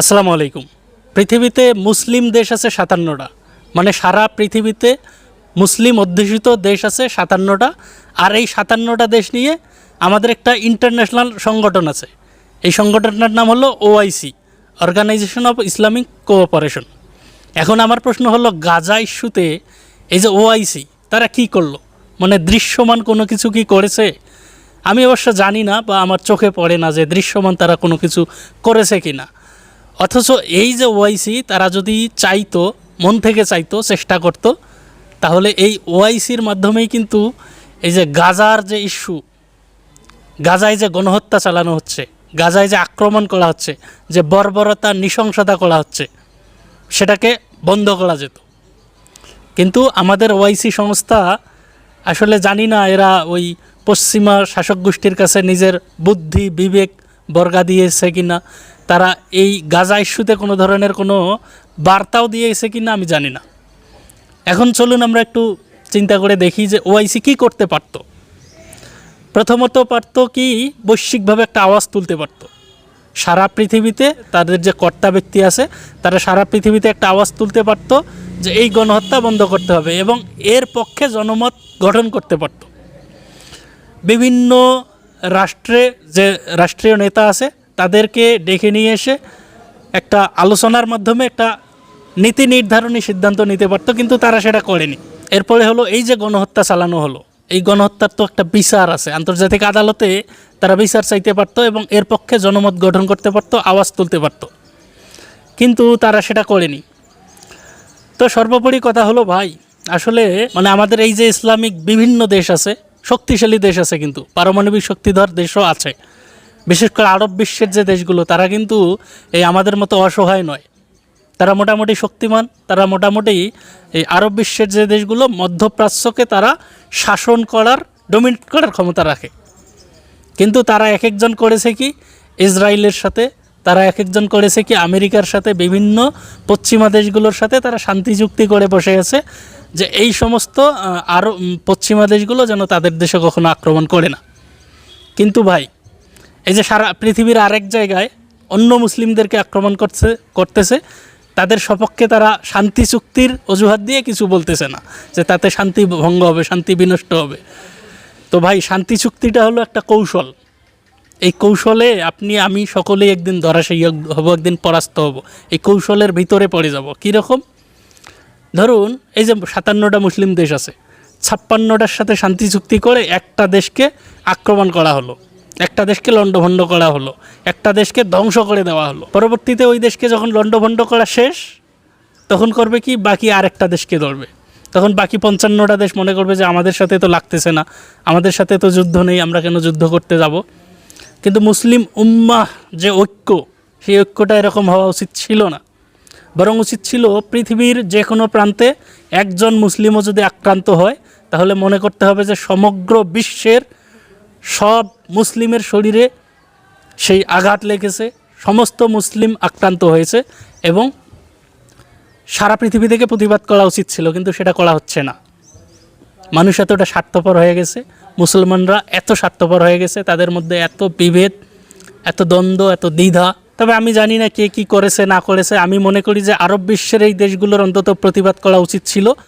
আসসালামু আলাইকুম। পৃথিবীতে মুসলিম দেশ আছে সাতান্নটা। মানে সারা পৃথিবীতে মুসলিম অধ্যুষিত দেশ আছে সাতান্নটা। আর এই সাতান্নটা দেশ নিয়ে আমাদের একটা ইন্টারন্যাশনাল সংগঠন আছে। এই সংগঠনটার নাম হলো OIC organisation of Islamic cooperation এখন আমার প্রশ্ন হলো, গাজা ইস্যুতে এই যে ওআইসি তারা কি করল? মানে দৃশ্যমান কোনো কিছু কি করেছে? আমি অবশ্য জানি না বা আমার চোখে পড়ে না যে দৃশ্যমান তারা কোনো কিছু করেছে কি না অথচ এই যে ওআইসি তারা যদি চাইতো, মন থেকে চাইতো, চেষ্টা করত, তাহলে এই ওআইসির মাধ্যমেই কিন্তু এই যে গাজার যে ইস্যু, গাজায় যে গণহত্যা চালানো হচ্ছে, গাজায় যে আক্রমণ করা হচ্ছে, যে বর্বরতা, নৃশংসতা করা হচ্ছে, সেটাকে বন্ধ করা যেত। কিন্তু আমাদের ওআইসি সংস্থা আসলে জানি না, এরা ওই পশ্চিমা শাসক গোষ্ঠীর কাছে নিজের বুদ্ধি, বিবেক বর্গা দিয়েছে কি না তারা এই গাজা ইস্যুতে কোনো ধরনের কোনো বার্তাও দিয়েছে কি না আমি জানি না। এখন চলুন আমরা একটু চিন্তা করে দেখি যে ওআইসি কী করতে পারত। প্রথমত পারত কি বৈশ্বিকভাবে একটা আওয়াজ তুলতে পারতো। সারা পৃথিবীতে তাদের যে কর্তা ব্যক্তি আছে, তারা সারা পৃথিবীতে একটা আওয়াজ তুলতে পারতো যে এই গণহত্যা বন্ধ করতে হবে এবং এর পক্ষে জনমত গঠন করতে পারত। বিভিন্ন রাষ্ট্রে যে রাষ্ট্রীয় নেতা আছে, তাদেরকে ডেকে নিয়ে এসে একটা আলোচনার মাধ্যমে একটা নীতি নির্ধারণী সিদ্ধান্ত নিতে পারতো, কিন্তু তারা সেটা করেনি। এরপরে হলো এই যে গণহত্যা চালানো হলো, এই গণহত্যার তো একটা বিচার আছে। আন্তর্জাতিক আদালতে তারা বিচার চাইতে পারতো এবং এর পক্ষে জনমত গঠন করতে পারতো, আওয়াজ তুলতে পারতো। কিন্তু তারা সেটা করেনি। তো সর্বোপরি কথা হলো, ভাই, আসলে মানে আমাদের এই যে ইসলামিক বিভিন্ন দেশ আছে শক্তিশালী দেশ আছে কিন্তু, পারমাণবিক শক্তিধর দেশও আছে। বিশেষ করে আরব বিশ্বের যে দেশগুলো, তারা কিন্তু এই আমাদের মতো অসহায় নয়। তারা মোটামুটি শক্তিমান, তারা মোটামুটি এই আরব বিশ্বের যে দেশগুলো, মধ্যপ্রাচ্যকে তারা শাসন করার ডোমিনেট করার ক্ষমতা রাখে। কিন্তু তারা এক একজন করেছে কি, ইসরায়েলের সাথে, তারা এক একজন করেছে কি, আমেরিকার সাথে, বিভিন্ন পশ্চিমা দেশগুলোর সাথে তারা শান্তি চুক্তি করে বসে আছে। যে এই সমস্ত আরও পশ্চিমা দেশগুলো যেন তাদের দেশে কখনো আক্রমণ করে না। কিন্তু ভাই, এই যে সারা পৃথিবীর আরেক জায়গায় অন্য মুসলিমদেরকে আক্রমণ করছে, করতেছে, তাদের সপক্ষে তারা শান্তি চুক্তির অজুহাত দিয়ে কিছু বলতেছে না, যে তাতে শান্তি ভঙ্গ হবে, শান্তি বিনষ্ট হবে। তো ভাই, শান্তি চুক্তিটা হলো একটা কৌশল। এই কৌশলে আপনি, আমি সকলেই একদিন ধরাশায়ী হব, একদিন পরাস্ত হব। এই কৌশলের ভিতরে পড়ে যাব। কীরকম? ধরুন, এই যে সাতান্নটা মুসলিম দেশ আছে, ছাপ্পান্নটার সাথে শান্তি চুক্তি করে একটা দেশকে আক্রমণ করা হলো, একটা দেশকে লণ্ডভণ্ড করা হলো, একটা দেশকে ধ্বংস করে দেওয়া হলো। পরবর্তীতে ওই দেশকে যখন লণ্ডভণ্ড করা শেষ, তখন করবে কি? বাকি আরেকটা দেশকে ধরবে। তখন বাকি পঞ্চান্নটা দেশ মনে করবে যে আমাদের সাথে তো লাগতেছে না, আমাদের সাথে তো যুদ্ধ নেই, আমরা কেন যুদ্ধ করতে যাব? কিন্তু মুসলিম উম্মাহ যে ঐক্য, সেই ঐক্যটা এরকম হওয়া উচিত ছিল না। বরং উচিত ছিল পৃথিবীর যে কোনো প্রান্তে একজন মুসলিমও যদি আক্রান্ত হয়, তাহলে মনে করতে হবে যে সমগ্র বিশ্বের সব মুসলিমের শরীরে সেই আঘাত লেগেছে, সমস্ত মুসলিম আক্রান্ত হয়েছে এবং সারা পৃথিবী থেকে প্রতিবাদ করা উচিত ছিল, কিন্তু সেটা করা হচ্ছে না। মানুষ এতটা স্বার্থপর হয়ে গেছে, মুসলমানরা এত স্বার্থপর হয়ে গেছে, তাদের মধ্যে এত বিভেদ, এত দ্বন্দ্ব, এত দ্বিধা তবে আমি জানি না কে কি করেছে, না করেছে। আমি মনে করি যে আরব বিশ্বের এই দেশগুলোর অন্তত প্রতিবাদ করা উচিত ছিল।